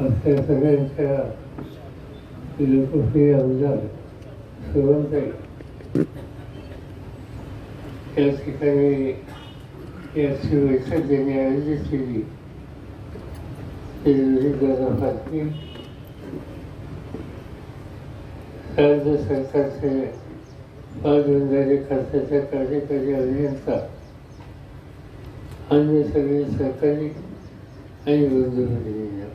आपल्या सगळ्यांच्या लोकप्रिय आमदार सुवंताई या ठिकाणी याची बैठक ज्यांनी आयोजित केली ते दादा पाटील राज्य सरकारचे पाचवंदारी खर्चाच्या कार्यकारी अभियंता अन्य सगळे सरकारी आणि बंधुभगिनींना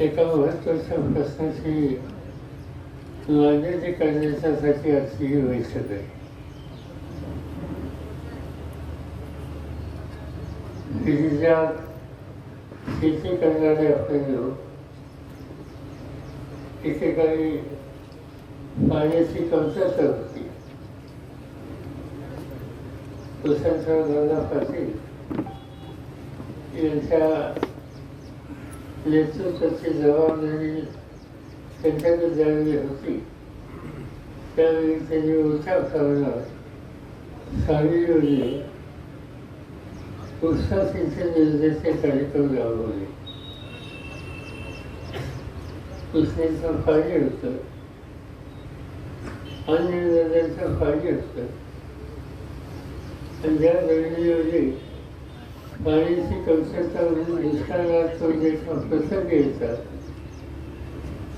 एका महत्त्वाच्या प्रश्नाची मान्यते करण्याच्यासाठी आजची ही बैठक आहे. जिल्ह्यात शेती करणारे आपले लोक तिथे काही पाण्याची कमतरता होती. वसंतराव दादा पाटील यांच्या नेतृत्वाची जबाबदारी त्यांच्याकडे ज्यावेळी होती त्यावेळी त्यांनी मोठ्या करणं सारी योजने उपसा सिंचन योजनेचे कार्यक्रम राबवले. कृष्णेचं कार्य होतं अन्य नद्यांचं कार्य होतं. आणि ज्या दळणी जमिनीमध्ये पाण्याची कमतरता म्हणून दुष्काळात तो जे प्रसंग येतात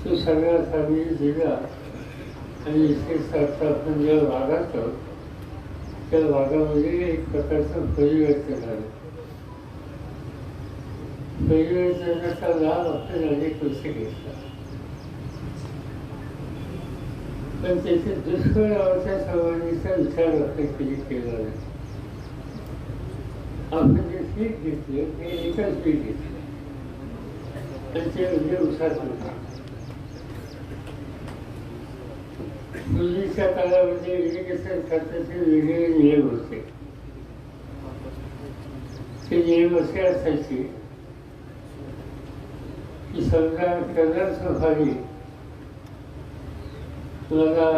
तो सगळ्यात आम्ही दिला आणि विशेषतः आपण ज्या भागात आहोत त्या भागामध्ये एक प्रकारचं परिवर्तन झालं. परिवर्तनाचा लाभ आपण अनेक वर्ष घेतला पण त्याचे दुष्परिणामाच्या संबंधीचा विचार आपण कधी केला नाही. आपण जे पीक घेतलं ते एकच पीक घेतलं. आणि ते म्हणजे उसाच होतं. पूर्वीच्या काळामध्ये इरिगेशन खात्याचे वेगवेगळे नियम होते. ते नियम असे असायचे की समजा कलर सफारी मला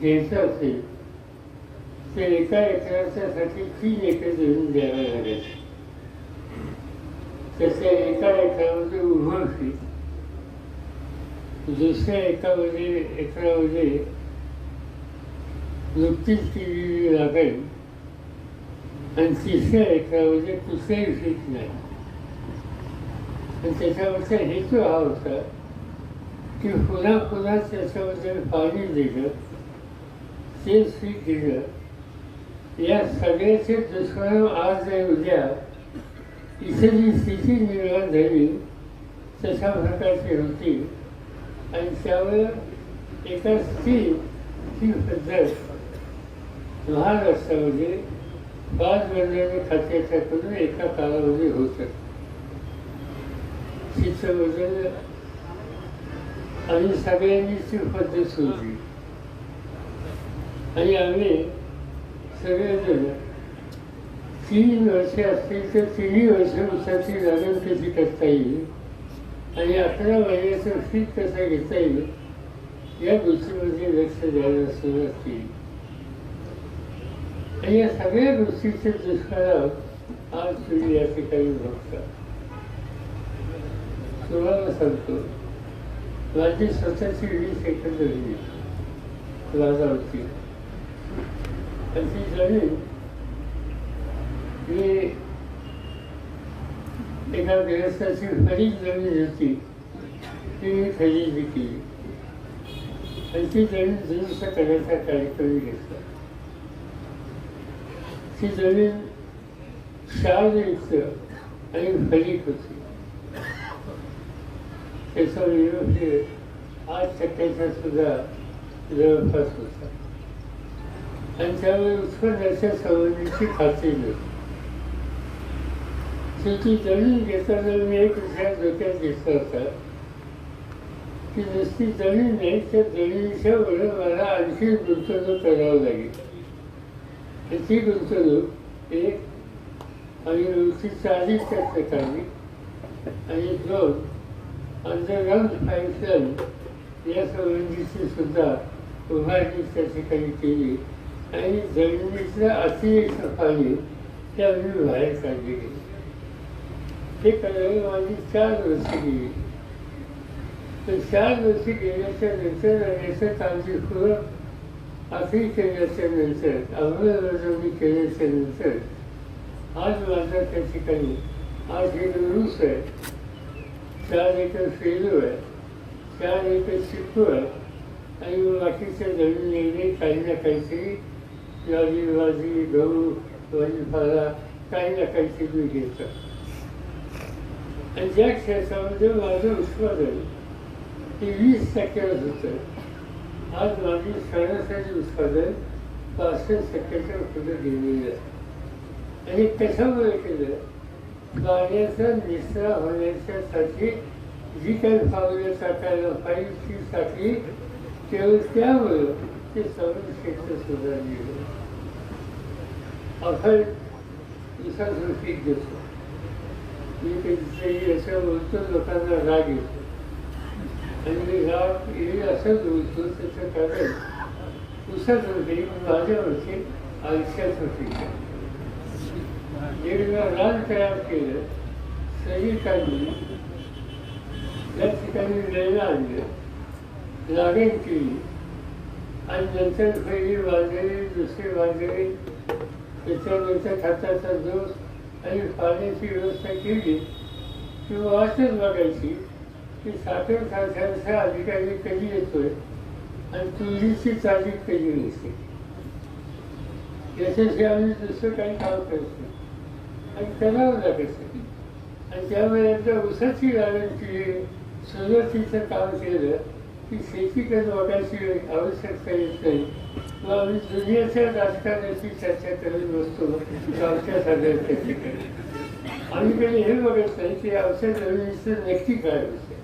घ्यायचं असेल ते एका एकराच्यासाठी तीन एकर जमीन द्यावी लागेल. तसे एका एकरामध्ये उभं दुसऱ्या एकामध्ये एकरामध्ये नुकतीच केलेली लागेल आणि तिसऱ्या एकरामध्ये कुठलंही पीक नाही. आणि त्याच्यावरचा हेतू हा होता की पुन्हा पुन्हा त्याच्यामध्ये पाणी दिलं ते पीक दिलं या सगळ्याचे दुष्परिणाम आज नाही उद्या. इथे जी स्थिती निर्माण झाली तशा प्रकारची होती. आणि त्यावर एका स्त्री ही पद्धत महाराष्ट्रामध्ये पाच बंधने खात्याच्या करून एका कालावधी होत. तिचं वजन आम्ही सगळ्यांनी ती पद्धत शोधली आणि आम्ही सगळेजण तीन वर्षे असतील तर तिन्ही वर्ष उसाची लागण कशी करता येईल? आणि अकरा महिन्याचं पीक कसं घेता येईल? या गोष्टीमध्ये लक्ष द्यायला सुरुवात केली. आणि या सगळ्या गोष्टीचे दुष्काळात आज तुम्ही या ठिकाणी बघता. तुम्हाला सांगतो माझी स्वतःची वीस एकर जमीन आहे. लाजावरती आणि एका गृहस्थाची बरीच जमीन होती ती मी खरेदी केली आणि ती जमीन दुरुस्त करण्याचा कार्यक्रम घेतला ती जमीन शाळयुक्त आणि फलिक होती त्याचा विरोधी आठ टक्क्याचा सुद्धा जवळपास होता. आणि त्यावेळी उत्पन्नाच्या संबंधीची खात्री नव्हती शेती जमीन घेताना मी एक विचार डोक्यात घेतला होता की नुसती जमीन नाही त्या जमिनीच्या वर मला आणखी गुंतवणूक करावं लागेल आणि ती गुंतवणूक एक आणि वृत्ती चाळीस टक्के काढली आणि दोन अंडरग्राऊंड पाईपलाईन या संबंधीची सुद्धा उभारणी त्या ठिकाणी केली. आणि जमिनीचं अतिरिक्त पाणी त्या मी बाहेर काढले गेले. ते करायला माझी चार वर्ष गेली. तर चार वर्ष गेल्याच्यानंतर आणि आमची काळजी पूर्वक आखरी केल्याच्यानंतर अंमलबजावणी केल्याच्यानंतर आज माझा त्या ठिकाणी आज हे रूस आहे. चार एकर फेलू आहे. चार एकर शिकू आहे. आणि मग बाकीच्या जमिनीने काही ना काहीतरी ज्वारी बाजरी गहू भाजीपाला काही ना काहीतरी मी घेतो आणि ज्या क्षेत्रामध्ये माझं उत्पादन ते वीस टक्क्यावर होतं. आज माझी सरासरी उत्पादन पासष्ट टक्क्याच्या पुढे गेलेलं आहे. आणि कशामुळे केलं? गाण्याचा निसरा होण्याच्यासाठी जी काही फावलं टाकायला पाहिजे ती टाकली केवळ त्यामुळं ते सगळं क्षेत्र सुधारलेलं अफळ दिवसातून पीक मी कधीतरी असं बोलतो लोकांना राग येतो. आणि मी राग बोलतो त्याचं कारण उसाचं माझ्यावरती आयुष्यासाठी रान तयार केलं सैनिकांनी त्या ठिकाणी वेळेला आणलं लागण केली. आणि नंतर पहिली बाजरी दुसरी बाजरी त्याच्यानंतर खताचा जोस आणि पाण्याची व्यवस्था केली. किंवा वाचच बघायची की साखर साठ्यांचा अधिकारी कधी येतोय आणि तुळशीची तारीख कधी नसते. याच्याशी आम्ही दुसरं काही काम करतो आणि करावं लागत आणि त्यामुळे एकदा उसाची गाड्यांची सुरुवातीचं काम केलं. की शेतीकडे बघायची आवश्यकता येत. नाही मग आम्ही दुनियाच्या राजकारणाची चर्चा करत बसतो. गावच्या साधारण ठिकाणी आम्ही कधी हे बघत नाही की आमच्या जमिनीचं नक्की काय असते